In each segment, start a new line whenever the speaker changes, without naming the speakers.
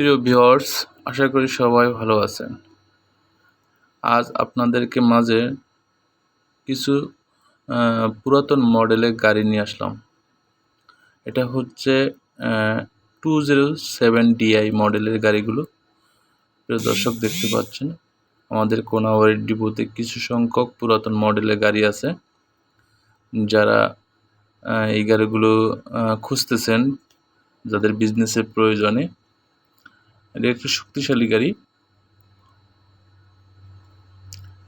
প্রিয় ভিউয়ার্স, আশা করি সবাই ভালো আছেন। আজ আপনাদেরকে মাঝে কিছু পুরাতন মডেলের গাড়ি নিয়ে আসলাম। এটা হচ্ছে টু জিরো সেভেন ডিআই মডেলের গাড়িগুলো। প্রিয় দর্শক, দেখতে পাচ্ছেন, আমাদের কোনাবাড়ির ডিপোতে কিছু সংখ্যক পুরাতন মডেলের গাড়ি আছে। যারা এই গাড়িগুলো খুঁজতেছেন, যাদের বিজনেসের প্রয়োজনে। এটা একটি শক্তিশালী গাড়ি।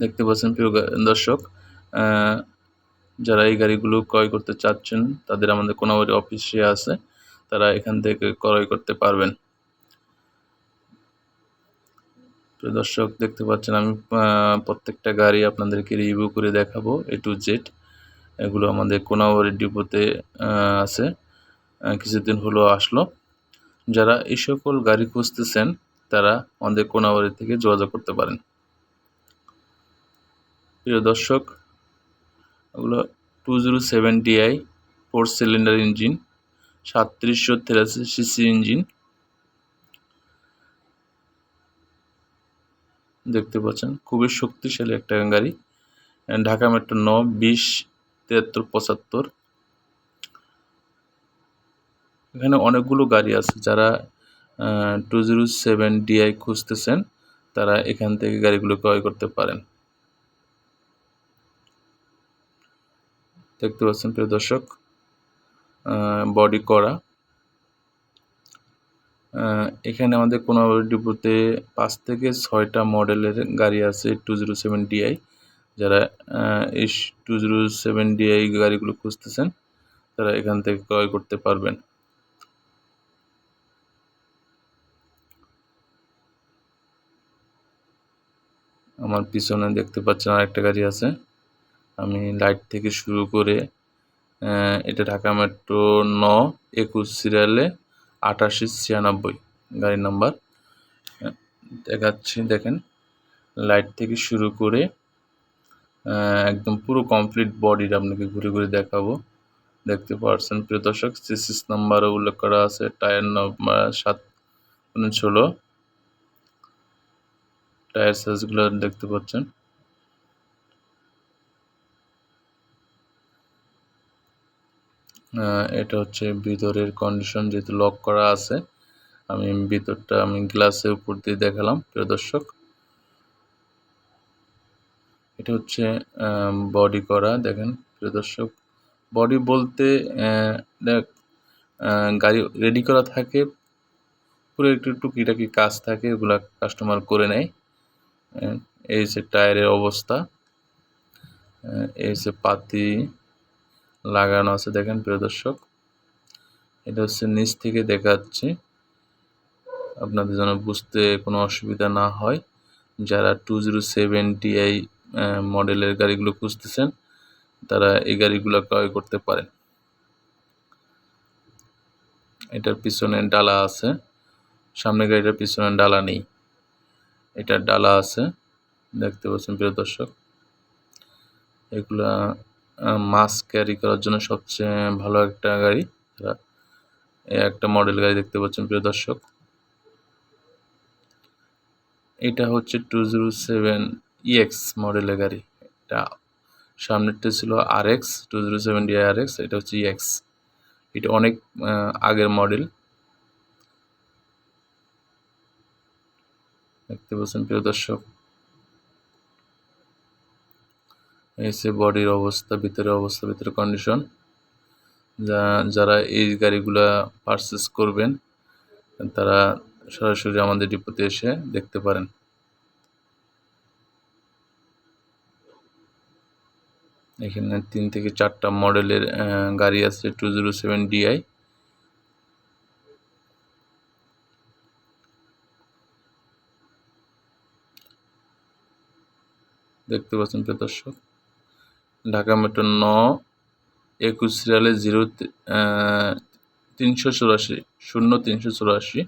দেখতে পাচ্ছেন প্রিয় দর্শক যারা এই গাড়িগুলো ক্রয় করতে চাচ্ছেন, তাদের আমাদের কোনাবাড়ি অফিসে আছে, তারা এখান থেকে ক্রয় করতে পারবেন। প্রিয় দর্শক, দেখতে পাচ্ছেন আমি প্রত্যেকটা গাড়ি আপনাদেরকে রিভিউ করে দেখাবো এ টু জেড এগুলো আমাদের কোনাবাড়ি ডিপোতে আছে। কিছুদিন হলো আসলো। যারা এই সকল গাড়ি খুঁজতেছেন, তারা আমাদের কোনাবাড়ি থেকে যোগাযোগ করতে পারেন। প্রিয় দর্শক ওগুলো two zero seven DI four cylinder engine, সাতত্রিশশো তেরাশি সিসি ইঞ্জিন। দেখতে পাচ্ছেন, খুবই শক্তিশালী একটা গাড়ি। ঢাকা মেট্রো ন বিশ তিয়াত্তর পঁচাত্তর। এখানে অনেকগুলো গাড়ি আছে যারা টু জিরো সেভেন ডিআই খুঁজতেছেন, তারা এখান থেকে গাড়িগুলো ক্রয় করতে পারেন। দেখতে পাচ্ছেন প্রিয় দর্শক বডি করা। এখানে আমাদের কোনো ডিপোতে পাঁচ থেকে ছয়টা মডেলের গাড়ি আছে টু জিরো সেভেন ডিআই যারা এই টু জিরো সেভেন ডিআই গাড়িগুলো খুঁজতেছেন, তারা এখান থেকে ক্রয় করতে পারবেন। আমার পিছনে দেখতে পাচ্ছেন আরেকটা গাড়ি আছে। আমি লাইট থেকে শুরু করে এটা ঢাকা মেট্রো ন, একুশ সিরিয়ালে আটাশি ছিয়ানব্বই গাড়ির নাম্বার দেখাচ্ছি, দেখেন। লাইট থেকে শুরু করে একদম পুরো কমপ্লিট বডিটা আপনাকে ঘুরে ঘুরে দেখাবো। দেখতে পাচ্ছেন, প্রিয় দর্শক সিসিস নাম্বারও উল্লেখ করা আছে টায়ার নাম্বার সাত ষোলো। টায়ার সাইজগুলো দেখতে পাচ্ছেন। এটা হচ্ছে ভিতরের কন্ডিশন যেহেতু লক করা আছে, আমি ভিতরটা আমি গ্লাসের উপর দিয়ে দেখালাম, প্রিয় দর্শক। এটা হচ্ছে বডি করা, দেখেন, প্রিয় দর্শক। বডি বলতে দেখ গাড়ি রেডি করা থাকে, পুরো একটু টুকিটাকি কাজ থাকে ওগুলা কাস্টমার করে নেয়। এই যে টায়ারের অবস্থা। এই যে পাতি লাগানো আছে দেখেন, প্রিয় দর্শক। এটা হচ্ছে নিচ থেকে দেখাচ্ছি। আপনাদের যেন বুঝতে কোনো অসুবিধা না হয়। যারা টু জিরো সেভেন টিআই মডেলের গাড়িগুলো খুঁজতেছেন, তারা এই গাড়িগুলো ক্রয় করতে পারেন। এটার পিছনে ডালা আছে। সামনে গাড়িটার পিছনে ডালা নেই। এটার ডালা আছে, দেখতে পাচ্ছেন প্রিয় দর্শক। এগুলা মাছ ক্যারি করার জন্য সবচেয়ে ভালো একটা গাড়ি। একটা মডেল গাড়ি দেখতে পাচ্ছেন প্রিয় দর্শক। এটা হচ্ছে টু জিরো সেভেন ইএক্স মডেলের গাড়ি। এটা সামনেরটা ছিল আর X two zero seven D R X এটা হচ্ছে ইএক্স এটা অনেক আগের মডেল দেখতে পাচ্ছেন, প্রিয় দর্শক। এই সে বডির অবস্থা, ভিতরের অবস্থা ভিতরে কন্ডিশন যা, যারা এই গাড়িগুলা পারচেস করবেন, তারা সরাসরি আমাদের ডিপোতে এসে দেখতে পারেন। এখানে তিন থেকে চারটা মডেলের গাড়ি আছে টু জিরো সেভেন ডিআই দেখতে পাচ্ছেন প্রিয় দর্শক, ঢাকা মেট্রো ন একুশ সিরিয়ালে জিরো তিনশো চুরাশি, শূন্য তিনশো চুরাশি।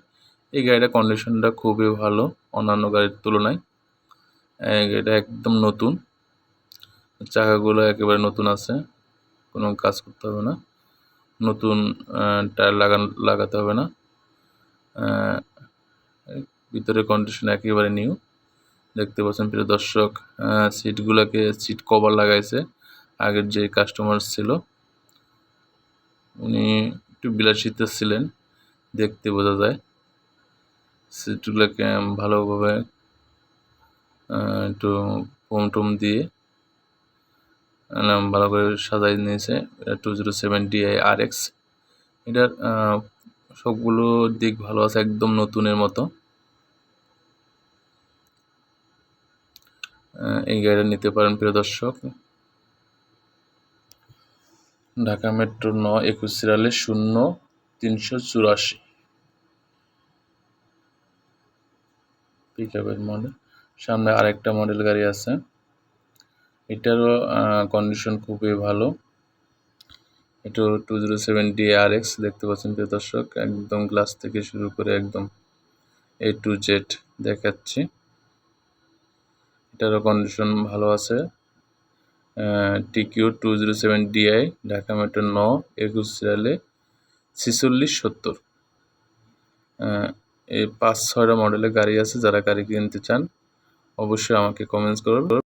এই গাড়িটার কন্ডিশনটা খুবই ভালো, অন্যান্য গাড়ির তুলনায়। এই গাড়িটা একদম নতুন, চাকাগুলো একেবারে নতুন আছে, কোনো কাজ করতে হবে না। নতুন টায়ার লাগান, লাগাতে হবে না। ভিতরে কন্ডিশন একেবারে নিউ দেখতে পাচ্ছেন প্রিয় দর্শক সিটগুলোকে সিট কভার লাগাইছে আগের যে কাস্টমার ছিল। উনি একটু বিলাসিতা ছিলেন, দেখতে বোঝা যায়। সিটগুলোকে ভালোভাবে একটু ফোম টোম দিয়ে ভালো করে সাজাই নিয়েছে। Two zero seven DI R X এটার সবগুলো দিক ভালো আছে, একদম নতুনের মতো। এই গাড়িটা নিতে পারেন, প্রিয় দর্শক। ঢাকা মেট্রো ন একুশ সিরিয়ালে শূন্য, তিনশো চুরাশি। পিক আপের মডেল সামনে আরেকটা মডেল গাড়ি আছে। এটারও কন্ডিশন খুবই ভালো। এটা two zero seven D R X, দেখতে পাচ্ছেন, প্রিয় দর্শক। একদম গ্লাস থেকে শুরু করে একদম এ টু জেড দেখাচ্ছি। এটারও কন্ডিশন ভালো আছে। TQ two zero seven DI Dhaka metro ন একুশ সিরিয়ালে ছিচল্লিশ সত্তর। এই পাঁচ, ছয়টা মডেলের গাড়ি আছে, যারা গাড়ি কিনতে চান, অবশ্যই আমাকে কমেন্টস করুন